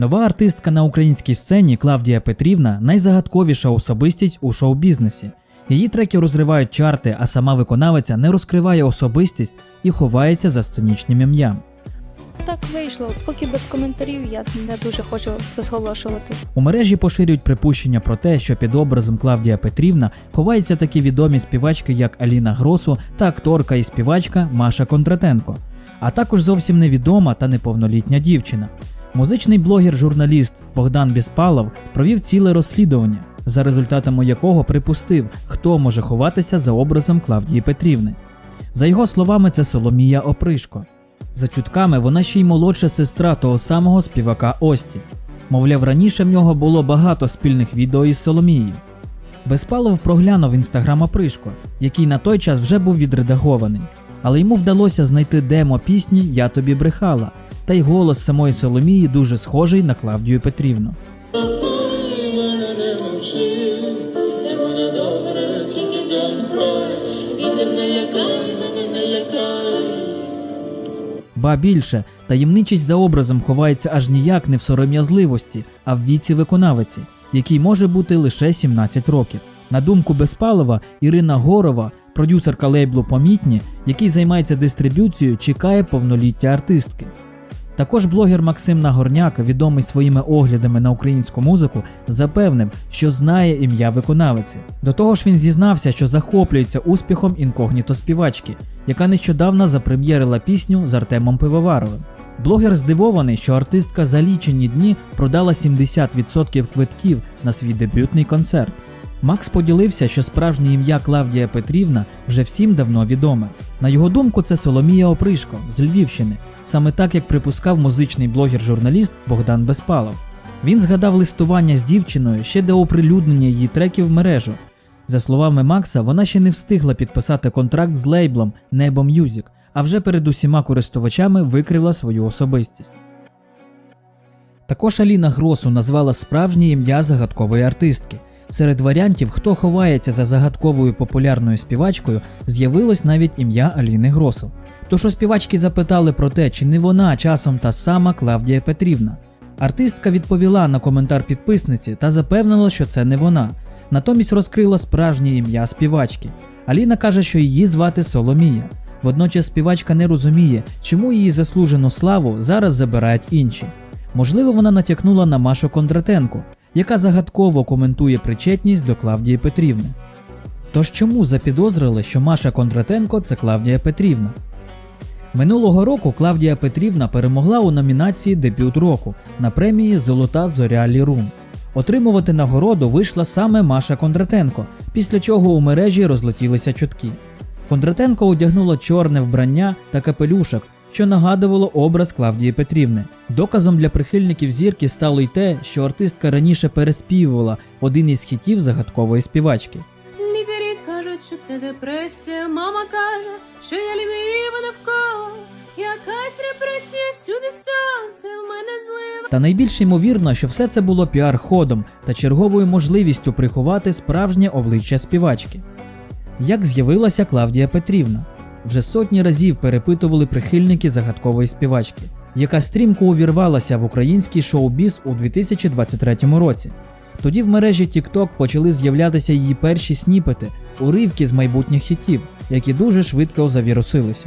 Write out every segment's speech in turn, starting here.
Нова артистка на українській сцені Клавдія Петрівна найзагадковіша особистість у шоу-бізнесі. Її треки розривають чарти, а сама виконавиця не розкриває особистість і ховається за сценічним ім'ям. Так вийшло, поки без коментарів я не дуже хочу розголошувати. У мережі поширюють припущення про те, що під образом Клавдія Петрівна ховаються такі відомі співачки, як Аліна Гросу та акторка і співачка Маша Кондратенко, а також зовсім невідома та неповнолітня дівчина. Музичний блогер-журналіст Богдан Біспалов провів ціле розслідування, за результатами якого припустив, хто може ховатися за образом Клавдії Петрівни. За його словами, це Соломія Опришко. За чутками, вона ще й молодша сестра того самого співака Ості. Мовляв, раніше в нього було багато спільних відео із Соломією. Безпалов проглянув інстаграм Опришко, який на той час вже був відредагований, але йому вдалося знайти демо пісні Я тобі брехала, та й голос самої Соломії дуже схожий на Клавдію Петрівну. Ба більше, таємничість за образом ховається аж ніяк не в сором'язливості, а в віці виконавиці, якій може бути лише 17 років. На думку Безпалова, Ірина Горова, продюсерка лейблу Помітні, який займається дистриб'юцією, чекає повноліття артистки. Також блогер Максим Нагорняк, відомий своїми оглядами на українську музику, запевнив, що знає ім'я виконавиці. До того ж, він зізнався, що захоплюється успіхом інкогніто співачки, яка нещодавно запрем'єрила пісню з Артемом Пивоваровим. Блогер здивований, що артистка за лічені дні продала 70% квитків на свій дебютний концерт. Макс поділився, що справжнє ім'я Клавдія Петрівна вже всім давно відоме. На його думку, це Соломія Опришко з Львівщини, саме так як припускав музичний блогер-журналіст Богдан Безпалов. Він згадав листування з дівчиною ще до оприлюднення її треків в мережу. За словами Макса, вона ще не встигла підписати контракт з лейблом Небо Music, а вже перед усіма користувачами викрила свою особистість. Також Аліна Гросу назвала справжнє ім'я загадкової артистки. Серед варіантів, хто ховається за загадковою популярною співачкою, з'явилось навіть ім'я Аліни Гросу. Тож у співачки запитали про те, чи не вона часом та сама Клавдія Петрівна. Артистка відповіла на коментар підписниці та запевнила, що це не вона. Натомість розкрила справжнє ім'я співачки. Аліна каже, що її звати Соломія. Водночас співачка не розуміє, чому її заслужену славу зараз забирають інші. Можливо, вона натякнула на Машу Кондратенко, яка загадково коментує причетність до Клавдії Петрівни. Тож чому запідозрили, що Маша Кондратенко це Клавдія Петрівна? Минулого року Клавдія Петрівна перемогла у номінації Дебют року на премії Золота зоря Лірум. Отримувати нагороду вийшла саме Маша Кондратенко, після чого у мережі розлетілися чутки. Кондратенко одягнула чорне вбрання та капелюшок, що нагадувало образ Клавдії Петрівни. Доказом для прихильників зірки стало й те, що артистка раніше переспівувала один із хітів загадкової співачки. Лікарі кажуть, що це депресія. Мама каже, що я лінива навколо. Якась репресія, всюди сонце, в мене злива. Та найбільш ймовірно, що все це було піар-ходом та черговою можливістю приховати справжнє обличчя співачки. Як з'явилася Клавдія Петрівна? Вже сотні разів перепитували прихильники загадкової співачки, яка стрімко увірвалася в український шоу-біз у 2023 році. Тоді в мережі TikTok почали з'являтися її перші сніпети, уривки з майбутніх хітів, які дуже швидко завірусилися.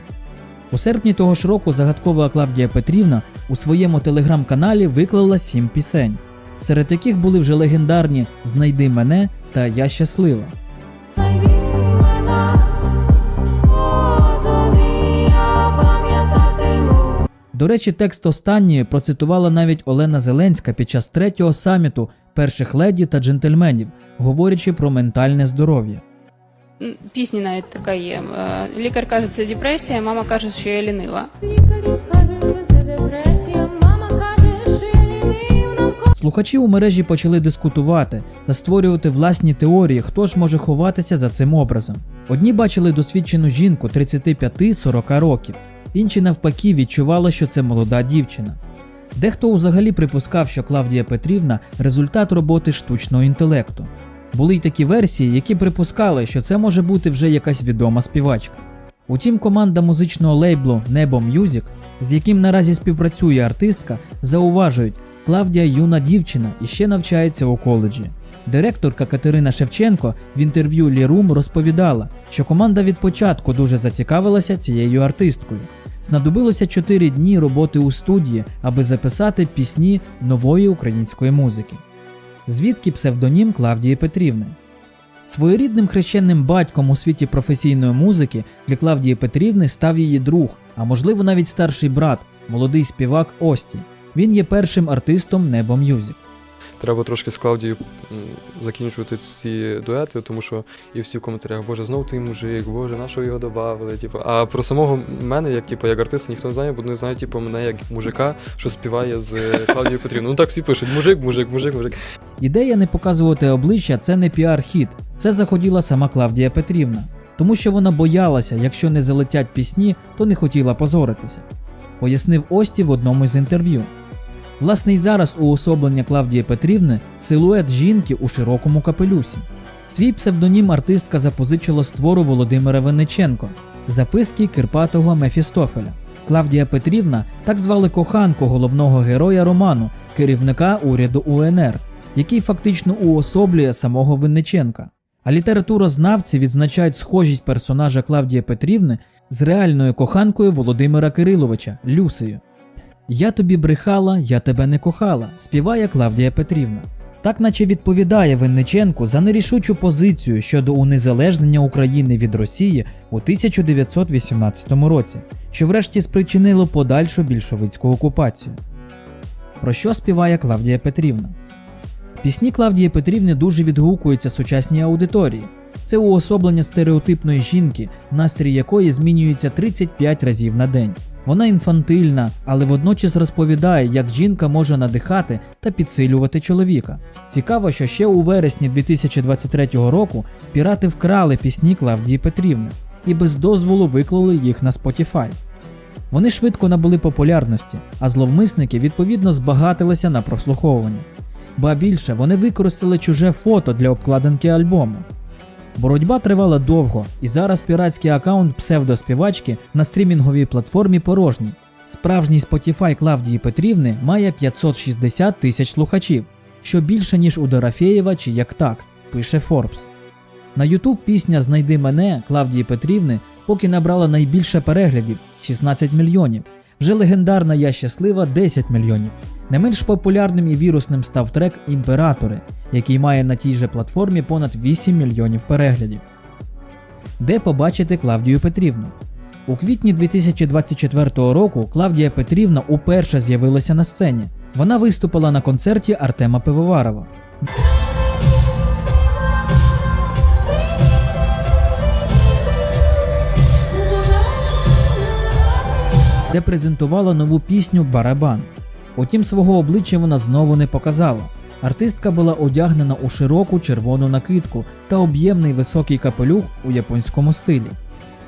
У серпні того ж року загадкова Клавдія Петрівна у своєму телеграм-каналі виклала сім пісень, серед яких були вже легендарні Знайди мене та Я щаслива. До речі, текст останньої процитувала навіть Олена Зеленська під час третього саміту перших леді та джентльменів, говорячи про ментальне здоров'я. Пісні навіть така є. Е, Лікар каже, це депресія, мама каже, що я лінива. Лікарі кажуть, що це депресія. Мама каже, що я лінива. Слухачі у мережі почали дискутувати та створювати власні теорії, хто ж може ховатися за цим образом. Одні бачили досвідчену жінку 35-40 років, інші навпаки відчували, що це молода дівчина. Дехто взагалі припускав, що Клавдія Петрівна результат роботи штучного інтелекту. Були й такі версії, які припускали, що це може бути вже якась відома співачка. Утім, команда музичного лейблу Небо Music, з яким наразі співпрацює артистка, зауважують, Клавдія юна дівчина і ще навчається у коледжі. Директорка Катерина Шевченко в інтерв'ю Лірум розповідала, що команда від початку дуже зацікавилася цією артисткою. Знадобилося 4 дні роботи у студії, аби записати пісні нової української музики. Звідки псевдонім Клавдії Петрівни? Своєрідним хрещенним батьком у світі професійної музики для Клавдії Петрівни став її друг, а можливо навіть старший брат, молодий співак Ості. Він є першим артистом Небо М'юзік. Треба трошки з Клавдією закінчувати ці дуети, тому що і всі в коментарях, боже, знов той мужик, боже, на що його додали? Типу, а про самого мене, як типу, як артиста, ніхто не знає, бо не знає, типу, мене як мужика, що співає з е, Клавдією Петрівною. Ну так всі пишуть: мужик, мужик, мужик, мужик. Ідея не показувати обличчя це не піар-хід, це заходіла сама Клавдія Петрівна, тому що вона боялася, якщо не залетять пісні, то не хотіла позоритися. Пояснив Ості в одному з інтерв'ю. Власне, й зараз уособлення Клавдії Петрівни силует жінки у широкому капелюсі. Свій псевдонім артистка запозичила з твору Володимира Винниченко, записки Кирпатого Мефістофеля. Клавдія Петрівна так звали коханку головного героя роману, керівника уряду УНР, який фактично уособлює самого Винниченка. А літературознавці відзначають схожість персонажа Клавдії Петрівни з реальною коханкою Володимира Кириловича Люсею. Я тобі брехала, я тебе не кохала, співає Клавдія Петрівна. Так наче відповідає Винниченку за нерішучу позицію щодо унезалежнення України від Росії у 1918 році, що врешті спричинило подальшу більшовицьку окупацію. Про що співає Клавдія Петрівна? Пісні Клавдії Петрівни дуже відгукуються сучасній аудиторії. Це уособлення стереотипної жінки, настрій якої змінюється 35 разів на день. Вона інфантильна, але водночас розповідає, як жінка може надихати та підсилювати чоловіка. Цікаво, що ще у вересні 2023 року пірати вкрали пісні Клавдії Петрівни і без дозволу виклали їх на Spotify. Вони швидко набули популярності, а зловмисники відповідно збагатилися на прослуховування. Ба більше вони використали чуже фото для обкладинки альбому. Боротьба тривала довго, і зараз піратський аккаунт псевдоспівачки на стрімінговій платформі порожній. Справжній Spotify Клавдії Петрівни має 560 тисяч слухачів, що більше ніж у Дорофєєва чи як так, пише Forbes. На YouTube пісня Знайди мене Клавдії Петрівни поки набрала найбільше переглядів 16 мільйонів. Вже легендарна Я щаслива 10 мільйонів. Не менш популярним і вірусним став трек Імператори, який має на тій же платформі понад 8 мільйонів переглядів. Де побачити Клавдію Петрівну? У квітні 2024 року Клавдія Петрівна уперше з'явилася на сцені. Вона виступила на концерті Артема Пивоварова. де презентувала нову пісню Барабан. Утім, свого обличчя вона знову не показала. Артистка була одягнена у широку червону накидку та об'ємний високий капелюх у японському стилі.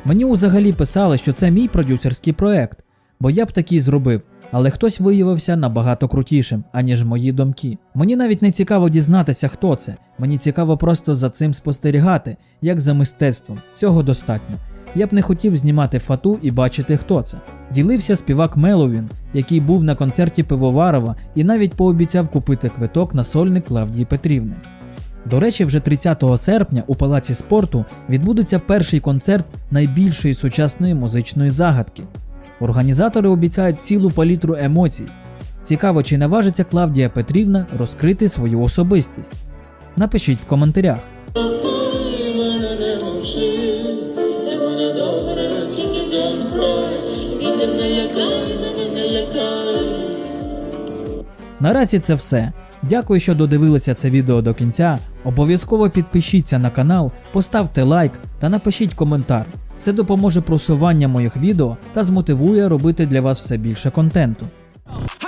Мені взагалі писали, що це мій продюсерський проект, бо я б такий зробив, але хтось виявився набагато крутішим, аніж мої домки. Мені навіть не цікаво дізнатися, хто це. Мені цікаво просто за цим спостерігати, як за мистецтвом. Цього достатньо. Я б не хотів знімати фату і бачити, хто це. Ділився співак Меловін, який був на концерті Пивоварова і навіть пообіцяв купити квиток на сольник Клавдії Петрівни. До речі, вже 30 серпня у Палаці спорту відбудеться перший концерт найбільшої сучасної музичної загадки. Організатори обіцяють цілу палітру емоцій. Цікаво, чи наважиться Клавдія Петрівна розкрити свою особистість. Напишіть в коментарях. Наразі це все. Дякую, що додивилися це відео до кінця. Обов'язково підпишіться на канал, поставте лайк та напишіть коментар. Це допоможе просуванню моїх відео та змотивує робити для вас все більше контенту. Oh.